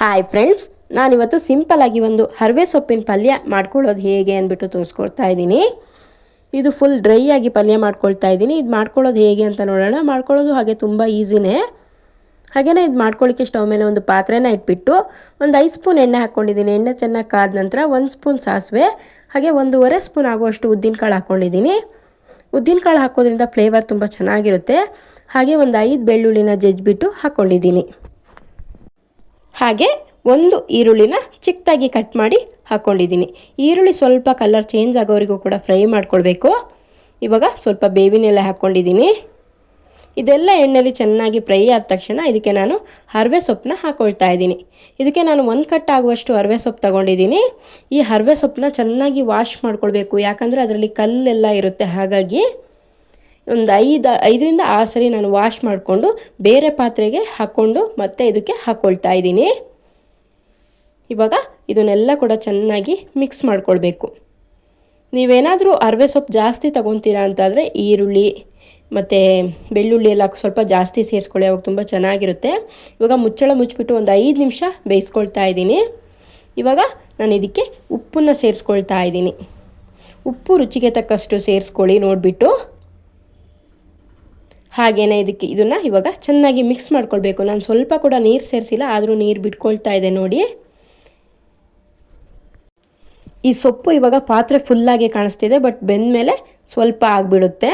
Hi friends ನಾನಿವತ್ತು ಸಿಂಪಲ್ಲಾಗಿ ಒಂದು ಹರವೆ ಸೊಪ್ಪಿನ ಪಲ್ಯ ಮಾಡ್ಕೊಳ್ಳೋದು ಹೇಗೆ ಅಂದ್ಬಿಟ್ಟು ತೋರಿಸ್ಕೊಳ್ತಾ ಇದ್ದೀನಿ. ಇದು ಫುಲ್ ಡ್ರೈ ಆಗಿ ಪಲ್ಯ ಮಾಡ್ಕೊಳ್ತಾ ಇದ್ದೀನಿ. ಇದು ಮಾಡ್ಕೊಳ್ಳೋದು ಹೇಗೆ ಅಂತ ನೋಡೋಣ. ಮಾಡ್ಕೊಳ್ಳೋದು ಹಾಗೆ ತುಂಬ ಈಸಿನೇ. ಹಾಗೆಯೇ ಇದು ಮಾಡ್ಕೊಳ್ಳಿಕ್ಕೆ ಸ್ಟವ್ ಮೇಲೆ ಒಂದು ಪಾತ್ರೆನ ಇಟ್ಬಿಟ್ಟು ಒಂದು ಐದು ಸ್ಪೂನ್ ಎಣ್ಣೆ ಹಾಕ್ಕೊಂಡಿದ್ದೀನಿ. ಎಣ್ಣೆ ಚೆನ್ನಾಗಿ ಕಾದ ನಂತರ ಒಂದು ಸ್ಪೂನ್ ಸಾಸಿವೆ, ಹಾಗೆ ಒಂದೂವರೆ ಸ್ಪೂನ್ ಆಗುವಷ್ಟು ಉದ್ದಿನಕಾಳು ಹಾಕ್ಕೊಂಡಿದ್ದೀನಿ. ಉದ್ದಿನಕಾಳು ಹಾಕೋದ್ರಿಂದ ಫ್ಲೇವರ್ ತುಂಬ ಚೆನ್ನಾಗಿರುತ್ತೆ. ಹಾಗೆ ಒಂದು ಐದು ಬೆಳ್ಳುಳ್ಳಿನ ಜಜ್ಜಿಬಿಟ್ಟು ಹಾಕ್ಕೊಂಡಿದ್ದೀನಿ ಹಾಗೆ ಒಂದು ಈರುಳ್ಳಿನ ಚಿಕ್ಕದಾಗಿ ಕಟ್ ಮಾಡಿ ಹಾಕ್ಕೊಂಡಿದ್ದೀನಿ ಈರುಳ್ಳಿ ಸ್ವಲ್ಪ ಕಲರ್ ಚೇಂಜ್ ಆಗೋವರೆಗೂ ಕೂಡ ಫ್ರೈ ಮಾಡ್ಕೊಳ್ಬೇಕು. ಇವಾಗ ಸ್ವಲ್ಪ ಬೇವಿನೆಲ್ಲ ಹಾಕ್ಕೊಂಡಿದ್ದೀನಿ ಇದೆಲ್ಲ ಎಣ್ಣೆಲಿ ಚೆನ್ನಾಗಿ ಫ್ರೈ ಆದ ತಕ್ಷಣ ಇದಕ್ಕೆ ನಾನು ಹರವೆ ಸೊಪ್ಪನ್ನ ಹಾಕ್ಕೊಳ್ತಾ ಇದ್ದೀನಿ. ಇದಕ್ಕೆ ನಾನು ಒಂದು ಕಟ್ ಆಗುವಷ್ಟು ಹರವೆ ಸೊಪ್ಪು ತಗೊಂಡಿದ್ದೀನಿ. ಈ ಹರವೆ ಸೊಪ್ಪನ್ನ ಚೆನ್ನಾಗಿ ವಾಶ್ ಮಾಡ್ಕೊಳ್ಬೇಕು. ಯಾಕಂದರೆ ಅದರಲ್ಲಿ ಕಲ್ಲೆಲ್ಲ ಇರುತ್ತೆ. ಹಾಗಾಗಿ ಒಂದು ಐದು, ಐದರಿಂದ ಆರು ಸರಿ ನಾನು ವಾಶ್ ಮಾಡಿಕೊಂಡು ಬೇರೆ ಪಾತ್ರೆಗೆ ಹಾಕ್ಕೊಂಡು ಮತ್ತೆ ಇದಕ್ಕೆ ಹಾಕ್ಕೊಳ್ತಾ ಇದ್ದೀನಿ. ಇವಾಗ ಇದನ್ನೆಲ್ಲ ಕೂಡ ಚೆನ್ನಾಗಿ ಮಿಕ್ಸ್ ಮಾಡ್ಕೊಳ್ಬೇಕು. ನೀವೇನಾದರೂ ಅರವೆ ಸೊಪ್ಪು ಜಾಸ್ತಿ ತಗೊತೀರಾ ಅಂತಾದರೆ ಈರುಳ್ಳಿ, ಮತ್ತು ಬೆಳ್ಳುಳ್ಳಿ ಎಲ್ಲ ಸ್ವಲ್ಪ ಜಾಸ್ತಿ ಸೇರಿಸ್ಕೊಳ್ಳಿ, ಅವಾಗ ತುಂಬ ಚೆನ್ನಾಗಿರುತ್ತೆ. ಇವಾಗ ಮುಚ್ಚಳ ಮುಚ್ಚಿಬಿಟ್ಟು ಒಂದು ಐದು ನಿಮಿಷ ಬೇಯಿಸ್ಕೊಳ್ತಾ ಇದ್ದೀನಿ. ಇವಾಗ ನಾನು ಇದಕ್ಕೆ ಉಪ್ಪನ್ನು ಸೇರಿಸ್ಕೊಳ್ತಾ ಇದ್ದೀನಿ. ಉಪ್ಪು ರುಚಿಗೆ ತಕ್ಕಷ್ಟು ಸೇರಿಸ್ಕೊಳ್ಳಿ ನೋಡಿಬಿಟ್ಟು. ಹಾಗೆಯೇ ಇದಕ್ಕೆ ಇದನ್ನು ಇವಾಗ ಚೆನ್ನಾಗಿ ಮಿಕ್ಸ್ ಮಾಡ್ಕೊಳ್ಬೇಕು. ನಾನು ಸ್ವಲ್ಪ ಕೂಡ ನೀರು ಸೇರಿಸಿಲ್ಲ, ಆದರೂ ನೀರು ಬಿಟ್ಕೊಳ್ತಾ ಇದೆ ನೋಡಿ. ಈ ಸೊಪ್ಪು ಇವಾಗ ಪಾತ್ರೆ ಫುಲ್ಲಾಗಿ ಕಾಣಿಸ್ತಿದೆ ಬಟ್ ಬೆಂದ ಮೇಲೆ ಸ್ವಲ್ಪ ಆಗಿಬಿಡುತ್ತೆ.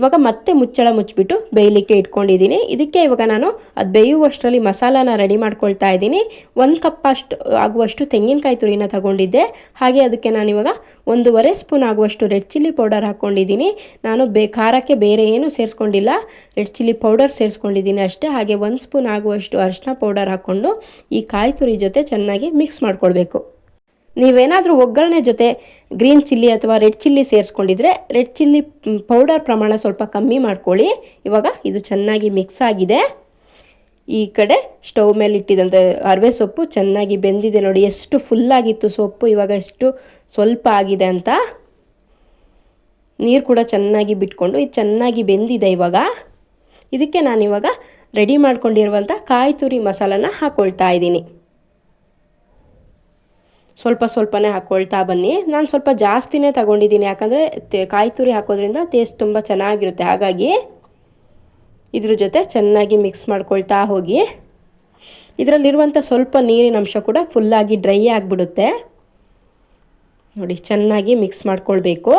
ಇವಾಗ ಮತ್ತೆ ಮುಚ್ಚಳ ಮುಚ್ಚಿಬಿಟ್ಟು ಬೇಯಲಿಕ್ಕೆ ಇಟ್ಕೊಂಡಿದ್ದೀನಿ. ಇದಕ್ಕೆ ಇವಾಗ ನಾನು ಅದು ಬೇಯುವಷ್ಟರಲ್ಲಿ ಮಸಾಲಾನ ರೆಡಿ ಮಾಡ್ಕೊಳ್ತಾ ಇದ್ದೀನಿ. ಒಂದು ಕಪ್ ಅಷ್ಟು ಆಗುವಷ್ಟು ತೆಂಗಿನಕಾಯಿ ತುರಿನ ತಗೊಂಡಿದ್ದೆ. ಹಾಗೆ ಅದಕ್ಕೆ ನಾನು ಇವಾಗ ಒಂದೂವರೆ ಸ್ಪೂನ್ ಆಗುವಷ್ಟು ರೆಡ್ ಚಿಲ್ಲಿ ಪೌಡರ್ ಹಾಕ್ಕೊಂಡಿದ್ದೀನಿ ನಾನು ಬೇ ಖಾರಕ್ಕೆ ಬೇರೆ ಏನು ಸೇರಿಸ್ಕೊಂಡಿಲ್ಲ. ರೆಡ್ ಚಿಲ್ಲಿ ಪೌಡರ್ ಸೇರಿಸ್ಕೊಂಡಿದ್ದೀನಿ ಅಷ್ಟೇ. ಹಾಗೆ ಒಂದು ಸ್ಪೂನ್ ಆಗುವಷ್ಟು ಅರಿಶಿನ ಪೌಡರ್ ಹಾಕ್ಕೊಂಡು ಈ ಕಾಯಿ ತುರಿ ಜೊತೆ ಚೆನ್ನಾಗಿ ಮಿಕ್ಸ್ ಮಾಡ್ಕೊಳ್ಬೇಕು. ನೀವೇನಾದರೂ ಒಗ್ಗರಣೆ ಜೊತೆ ಗ್ರೀನ್ ಚಿಲ್ಲಿ ಅಥವಾ ರೆಡ್ ಚಿಲ್ಲಿ ಸೇರಿಸ್ಕೊಂಡಿದ್ರೆ ರೆಡ್ ಚಿಲ್ಲಿ ಪೌಡರ್ ಪ್ರಮಾಣ ಸ್ವಲ್ಪ ಕಮ್ಮಿ ಮಾಡ್ಕೊಳ್ಳಿ. ಇವಾಗ ಇದು ಚೆನ್ನಾಗಿ ಮಿಕ್ಸ್ ಆಗಿದೆ. ಈ ಕಡೆ ಸ್ಟವ್ ಮೇಲೆ ಇಟ್ಟಿದಂಥ ಅರವೆ ಸೊಪ್ಪು ಚೆನ್ನಾಗಿ ಬೆಂದಿದೆ ನೋಡಿ. ಎಷ್ಟು ಫುಲ್ಲಾಗಿತ್ತು ಸೊಪ್ಪು. ಇವಾಗ ಎಷ್ಟು ಸ್ವಲ್ಪ ಆಗಿದೆ ಅಂತ. ನೀರು ಕೂಡ ಚೆನ್ನಾಗಿ ಬಿಟ್ಕೊಂಡು ಇದು ಚೆನ್ನಾಗಿ ಬೆಂದಿದೆ ಇವಾಗ. ಇದಕ್ಕೆ ನಾನಿವಾಗ ರೆಡಿ ಮಾಡ್ಕೊಂಡಿರುವಂಥ ಕಾಯಿ ತುರಿ ಮಸಾಲನ ಹಾಕ್ಕೊಳ್ತಾ ಇದ್ದೀನಿ. ಸ್ವಲ್ಪ ಸ್ವಲ್ಪನೇ ಹಾಕ್ಕೊಳ್ತಾ ಬನ್ನಿ. ನಾನು ಸ್ವಲ್ಪ ಜಾಸ್ತಿನೇ ತಗೊಂಡಿದ್ದೀನಿ. ಯಾಕಂದರೆ ಕಾಯಿ ತುರಿ ಹಾಕೋದ್ರಿಂದ ಟೇಸ್ಟ್ ತುಂಬ ಚೆನ್ನಾಗಿರುತ್ತೆ. ಹಾಗಾಗಿ ಇದ್ರ ಜೊತೆ ಚೆನ್ನಾಗಿ ಮಿಕ್ಸ್ ಮಾಡ್ಕೊಳ್ತಾ ಹೋಗಿ. ಇದರಲ್ಲಿರುವಂಥ ಸ್ವಲ್ಪ ನೀರಿನ ಅಂಶ ಕೂಡ ಫುಲ್ಲಾಗಿ ಡ್ರೈ ಆಗಿಬಿಡುತ್ತೆ. ನೋಡಿ, ಚೆನ್ನಾಗಿ ಮಿಕ್ಸ್ ಮಾಡ್ಕೊಳ್ಬೇಕು.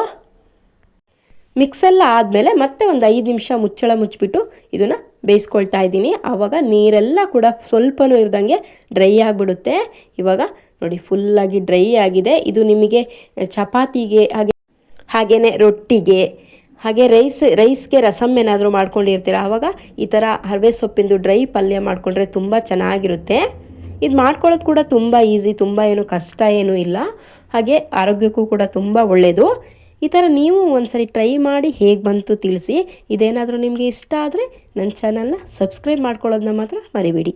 ಮಿಕ್ಸೆಲ್ಲ ಆದಮೇಲೆ ಮತ್ತೆ ಒಂದು ಐದು ನಿಮಿಷ ಮುಚ್ಚಳ ಮುಚ್ಚಿಬಿಟ್ಟು ಇದನ್ನು ಬೇಯಿಸ್ಕೊಳ್ತಾ ಇದ್ದೀನಿ. ಆವಾಗ ನೀರೆಲ್ಲ ಕೂಡ ಸ್ವಲ್ಪನೂ ಇರ್ದಂಗೆ ಡ್ರೈ ಆಗಿಬಿಡುತ್ತೆ. ಇವಾಗ ನೋಡಿ ಫುಲ್ಲಾಗಿ ಡ್ರೈ ಆಗಿದೆ. ಇದು ನಿಮಗೆ ಚಪಾತಿಗೆ, ಹಾಗೆ ಹಾಗೇ ರೊಟ್ಟಿಗೆ, ಹಾಗೆ ರೈಸ್, ರೈಸ್ಗೆ ರಸಮ್ ಏನಾದರೂ ಮಾಡ್ಕೊಂಡಿರ್ತೀರ? ಆವಾಗ ಈ ಥರ ಹರವೆ ಸೊಪ್ಪಿಂದು ಡ್ರೈ ಪಲ್ಯ ಮಾಡಿಕೊಂಡ್ರೆ ತುಂಬ ಚೆನ್ನಾಗಿರುತ್ತೆ. ಇದು ಮಾಡ್ಕೊಳ್ಳೋದು ಕೂಡ ತುಂಬ ಈಸಿ ತುಂಬ ಏನು ಕಷ್ಟ ಏನೂ ಇಲ್ಲ. ಹಾಗೆ ಆರೋಗ್ಯಕ್ಕೂ ಕೂಡ ತುಂಬ ಒಳ್ಳೆಯದು ಈ ಥರ ನೀವು ಒಂದ್ಸರಿ ಟ್ರೈ ಮಾಡಿ ಹೇಗೆ ಬಂತು ತಿಳಿಸಿ. ಇದೇನಾದರೂ ನಿಮಗೆ ಇಷ್ಟ ಆದರೆ ನನ್ನ ಚಾನಲ್ನ ಸಬ್ಸ್ಕ್ರೈಬ್ ಮಾಡ್ಕೊಳ್ಳೋದನ್ನ ಮಾತ್ರ ಮರಿಬೇಡಿ.